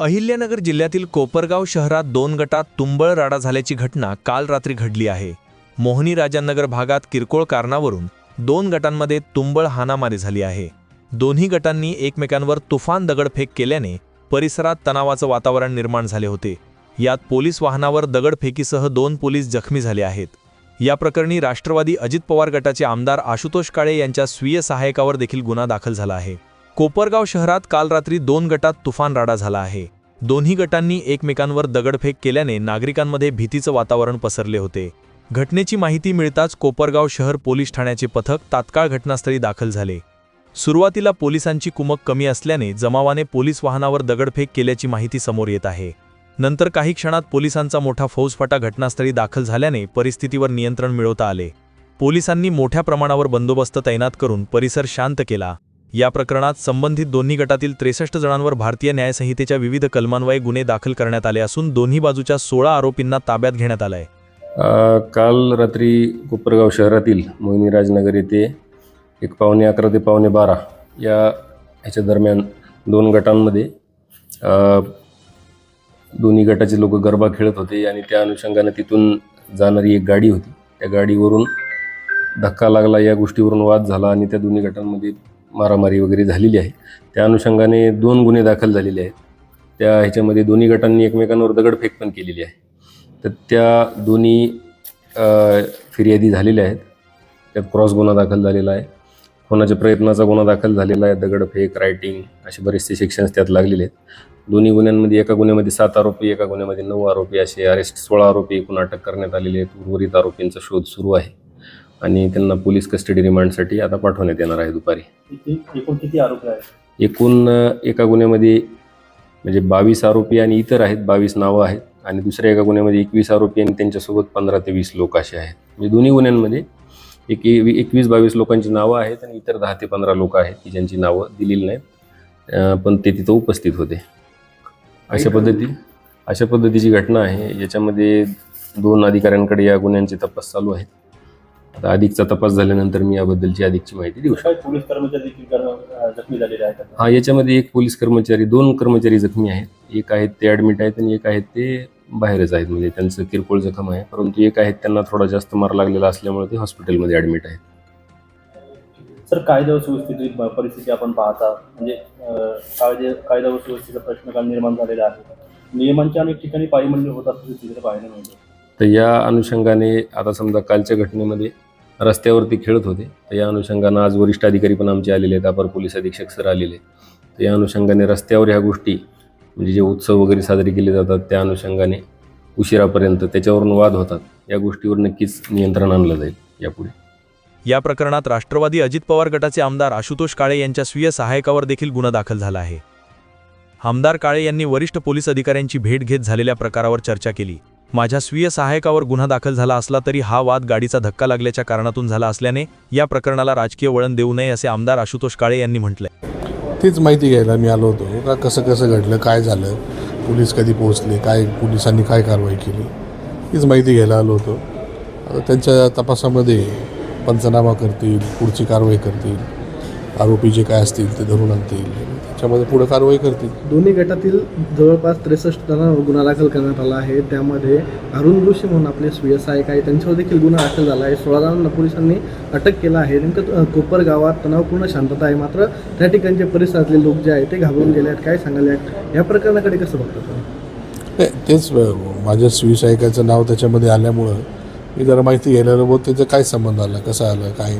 अहिल्यानगर जिल्ह्यातील कोपरगाव शहरात दोन गटात तुंबळ राडा झाल्याची घटना काल रात्री घडली आहे. मोहनी राजानगर भागात किरकोळ कारणावरून दोन गटांमध्ये तुंबळ हाणामारी झाली आहे. दोन्ही गटांनी एकमेकांवर तुफान दगडफेक केल्याने परिसरात तणावाचं वातावरण निर्माण झाले होते. यात पोलीस वाहनावर दगडफेकीसह दोन पोलीस जखमी झाले आहेत. या प्रकरणी राष्ट्रवादी अजित पवार गटाचे आमदार आशुतोष काळे यांच्या स्वीय सहायकावर देखील गुन्हा दाखल झाला आहे. कोपरगाव शहरात काल रात्री दोन गटात तुफान राडा झाला आहे. दोन्ही गटांनी एकमेकांवर दगडफेक केल्याने नागरिकांमध्ये भीतीचं वातावरण पसरले होते. घटनेची माहिती मिळताच कोपरगाव शहर पोलीस ठाण्याचे पथक तात्काळ घटनास्थळी दाखल झाले. सुरुवातीला पोलिसांची कुमक कमी असल्याने जमावाने पोलीस वाहनावर दगडफेक केल्याची माहिती समोर येत आहे. नंतर काही क्षणात पोलिसांचा मोठा फौजफाटा घटनास्थळी दाखल झाल्याने परिस्थितीवर नियंत्रण मिळवता आले. पोलिसांनी मोठ्या प्रमाणावर बंदोबस्त तैनात करून परिसर शांत केला. या प्रकरणात संबंधित दोन्ही गटातील त्रेसष्ट जणांवर भारतीय न्यायसंहितेच्या विविध कलमांवये गुन्हे दाखल करण्यात आले असून दोन्ही बाजूच्या सोळा आरोपींना ताब्यात घेण्यात आलंय. आहे काल रात्री कोपरगाव शहरातील मोहिनी राजनगर येथे एक पावणे अकरा ते पावणे बारा या ह्याच्या दरम्यान दोन गटांमध्ये दोन्ही गटाचे लोक गरबा खेळत होते आणि त्या अनुषंगाने तिथून जाणारी एक गाडी होती. त्या गाडीवरून धक्का लागला या गोष्टीवरून वाद झाला आणि त्या दोन्ही गटांमध्ये मारामारी वगैरे झालेली आहे. त्या अनुषंगाने दोन गुन्हे दाखल झालेले आहेत. त्या ह्याच्यामध्ये दोन्ही गटांनी एकमेकांवर दगडफेक पण केलेली आहे. तर त्या दोन्ही फिर्यादी झालेल्या आहेत. त्यात क्रॉस गुन्हा दाखल झालेला आहे. कोणाच्या प्रयत्नाचा गुन्हा दाखल झालेला आहे दगडफेक रायटिंग असे बरेचसे सेक्शन्स त्यात लागलेले आहेत. दोन्ही गुन्ह्यांमध्ये एका गुन्ह्यामध्ये सात आरोपी एका गुन्ह्यामध्ये नऊ आरोपी असे अरेस्ट सोळा आरोपी एकूण अटक करण्यात आलेले आहेत. उर्वरित आरोपींचा शोध सुरू आहे. आणि त्यांना पोलीस कस्टडी रिमांडसाठी आता पाठवण्यात येणार आहे दुपारी. किती एकूण किती आरोपी आहेत? एकूण अ, एका गुन्ह्यामध्ये म्हणजे बावीस आरोपी आणि इतर आहेत बावीस नावं आहेत आणि दुसऱ्या एका गुन्ह्यामध्ये एकवीस आरोपी आणि त्यांच्यासोबत पंधरा ते वीस लोक असे आहेत. म्हणजे दोन्ही गुन्ह्यांमध्ये एक एकवीस बावीस लोकांची नावं आहेत आणि इतर दहा ते पंधरा लोक आहेत की ज्यांची नावं दिलेली नाहीत. अ, पण ते तिथं उपस्थित होते. अशा पद्धती अशा पद्धतीची घटना आहे. याच्यामध्ये दोन अधिकाऱ्यांकडे या गुन्ह्यांचे तपास चालू आहेत. आता अधिकचा तपास झाल्यानंतर मी याबद्दलची अधिकची माहिती देऊ शकतो. पोलीस कर्मचारी देखील जखमी झालेले आहेत हा याच्यामध्ये एक पोलीस कर्मचारी दोन कर्मचारी जखमी आहेत. एक आहेत ते ॲडमिट आहेत आणि एक आहेत ते बाहेरच आहेत. म्हणजे त्यांचं किरकोळ जखम आहे. परंतु एक आहेत त्यांना थोडा जास्त मार लागलेला असल्यामुळे ते हॉस्पिटलमध्ये ॲडमिट आहेत. सर कायदा व सुव्यवस्थेची परिस्थिती आपण पाहता म्हणजे कायदे कायदा व सुव्यवस्थेचा प्रश्न काल निर्माण झालेला आहे. नियमांच्या अनेक ठिकाणी पायमल्य होत असल्याचं चित्र पाहायला मिळतं. तर या अनुषंगाने आता समजा कालच्या घटनेमध्ये रस्त्यावरती खेळत होते. तर या अनुषंगानं आज वरिष्ठ अधिकारी पण आमचे आलेले आहेत. अपर पोलीस अधीक्षक सर आलेले तर या अनुषंगाने रस्त्यावर ह्या गोष्टी म्हणजे जे उत्सव वगैरे साजरे केले जातात त्या अनुषंगाने उशिरापर्यंत त्याच्यावरून वाद होतात. या गोष्टीवर नक्कीच नियंत्रण आणलं जाईल यापुढे. या प्रकरणात राष्ट्रवादी अजित पवार गटाचे आमदार आशुतोष काळे यांच्या स्वीय सहायकावर देखील गुन्हा दाखल झाला आहे. आमदार काळे यांनी वरिष्ठ पोलीस अधिकाऱ्यांची भेट घेत झालेल्या प्रकारावर चर्चा केली. माझ्या स्वीय सहायकावर गुन्हा दाखल झाला असला तरी हा वाद गाडीचा धक्का लागल्याच्या कारणातून झाला असल्याने या प्रकरणाला राजकीय वळण देऊ नये असे आमदार आशुतोष काळे यांनी म्हटलंय. तीच माहिती घ्यायला मी आलो होतो. का कसं कसं घडलं काय झालं पोलीस कधी पोहोचले काय पोलिसांनी काय कारवाई केली तीच माहिती घ्यायला आलो होतो. त्यांच्या तपासामध्ये पंचनामा करतील पुढची कारवाई करतील. आरोपी जे काय असतील ते धरून आणतील. त्याच्यामध्ये पुढे कारवाई करतील. दोन्ही गटातील जवळपास त्रेसष्ट जणांवर गुन्हा दाखल करण्यात आला आहे. त्यामध्ये अरुण जोशी म्हणून आपले स्वीय सहाय्यक आहे त्यांच्यावर देखील गुन्हा दाखल झाला आहे. सोळा जणांना पोलिसांनी अटक केलं आहे. नेमकं कोपर गावात तणावपूर्ण शांतता आहे. मात्र त्या ठिकाणचे परिसरातले लोक जे आहेत ते घाबरून गेले आहेत. काय सांगाल या- या प्रकरणाकडे कसं बघता तुम्ही? नाही, तेच माझ्या सुविसायकाचं नाव त्याच्यामध्ये आल्यामुळं मी जरा माहिती घ्यायला त्याचं काय संबंध आला? कसं आलं? काय?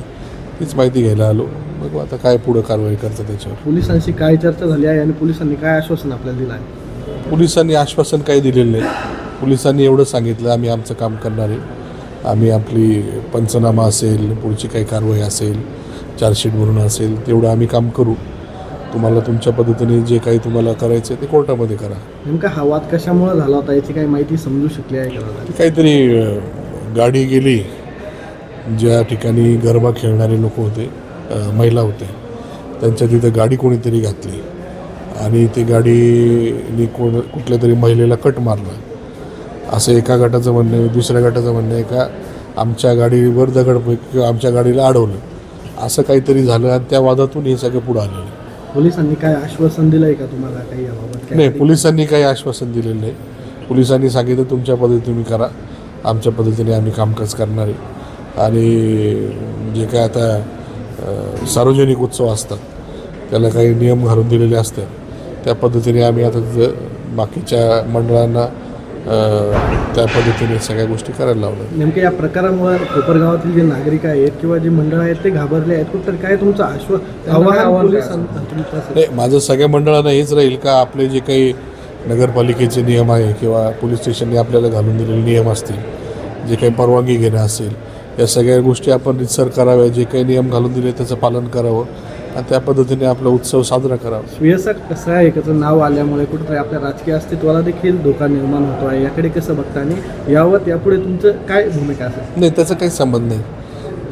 तीच माहिती घ्यायला आलो. बघू आता काय पुढं कारवाई करतं त्याच्यावर. पोलिसांशी काय चर्चा झाली आहे आणि पोलिसांनी काय आश्वासन आपल्याला दिलं आहे? पोलिसांनी आश्वासन काही दिलेलं नाही. पोलिसांनी एवढं सांगितलं आम्ही आमचं काम करणार आहे. आम्ही आपली पंचनामा असेल पुढची काही कारवाई असेल चार्जशीट भरून असेल तेवढं आम्ही काम करू. तुम्हाला तुमच्या पद्धतीने जे काही तुम्हाला करायचं आहे ते कोर्टामध्ये करा. नेमका हा वाद कशामुळे झाला होता याची काही माहिती समजू शकली आहे का? काहीतरी अं, गाडी गेली. ज्या ठिकाणी गरबा खेळणारे लोक होते महिला होते त्यांच्या तिथं गाडी कोणीतरी घातली. आणि ती गाडीने कोण कुठल्या तरी महिलेला कट मारला. असं एका गटाचं म्हणणं आहे दुसऱ्या गटाचं म्हणणं आहे का आमच्या गाडीवर दगड किंवा आमच्या गाडीला अडवलं. असं काहीतरी झालं आणि त्या वादातून हे सगळं पुढं आलेलं पोलिसांनी काय आश्वासन दिलंय का तुम्हाला काही याबाबत? नाही पोलिसांनी काही आश्वासन दिलेलं नाही. पोलिसांनी सांगितलं तुमच्या पद्धतीने करा. आमच्या पद्धतीने आम्ही कामकाज करणार आहे. आणि जे काय आता सार्वजनिक उत्सव असतात त्याला काही नियम घालून दिलेले असतात. त्या पद्धतीने आम्ही आता तिथं बाकीच्या मंडळांना त्या पद्धतीने सगळ्या गोष्टी करायला लावल्या. नेमकं या प्रकारामुळे कोपरगावातील जे नागरिक आहेत किंवा जे मंडळ आहेत ते घाबरले आहेत कुठं? काय तुमचं आश्वास आव्हान पोलिसांना तुमचं असेल? नाही माझं सगळ्या मंडळांना हेच राहील का आपले जे काही नगरपालिकेचे नियम आहे किंवा पोलीस स्टेशनने आपल्याला घालून दिलेले नियम असतील जे काही परवानगी घेणं असेल या सगळ्या गोष्टी आपण रितसर कराव्या जे काही नियम घालून दिले त्याचं पालन करावं आणि त्या पद्धतीने आपला उत्सव साजरा करावा. सुयसा कसं आहे? याचं नाव आल्यामुळे कुठेतरी आपल्या राजकीय अस्तित्वाला देखील धोका निर्माण होतो आहे. याकडे कसं बघता आणि यावर यापुढे तुमचं काय भूमिका असेल? नाही त्याचा काही संबंध नाही.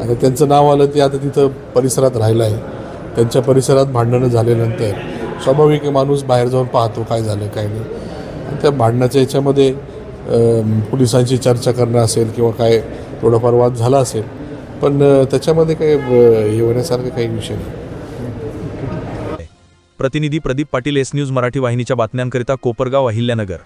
आता त्यांचं नाव आलं ते आता तिथं परिसरात राहिलं आहे. त्यांच्या परिसरात भांडणं झाल्यानंतर स्वाभाविक माणूस बाहेर जाऊन पाहतो काय झालं काय नाही. आणि त्या भांडणाच्या याच्यामध्ये पोलिसांची चर्चा करणं असेल किंवा काय थोडाफार वाद झाला असेल पण त्याच्यामध्ये काही हे होण्यासारखं काही विषय नाही. प्रतिनिधी प्रदीप पाटील एस न्यूज मराठी वाहिनीच्या बातम्यांकरिता कोपरगाव अहिल्यानगर.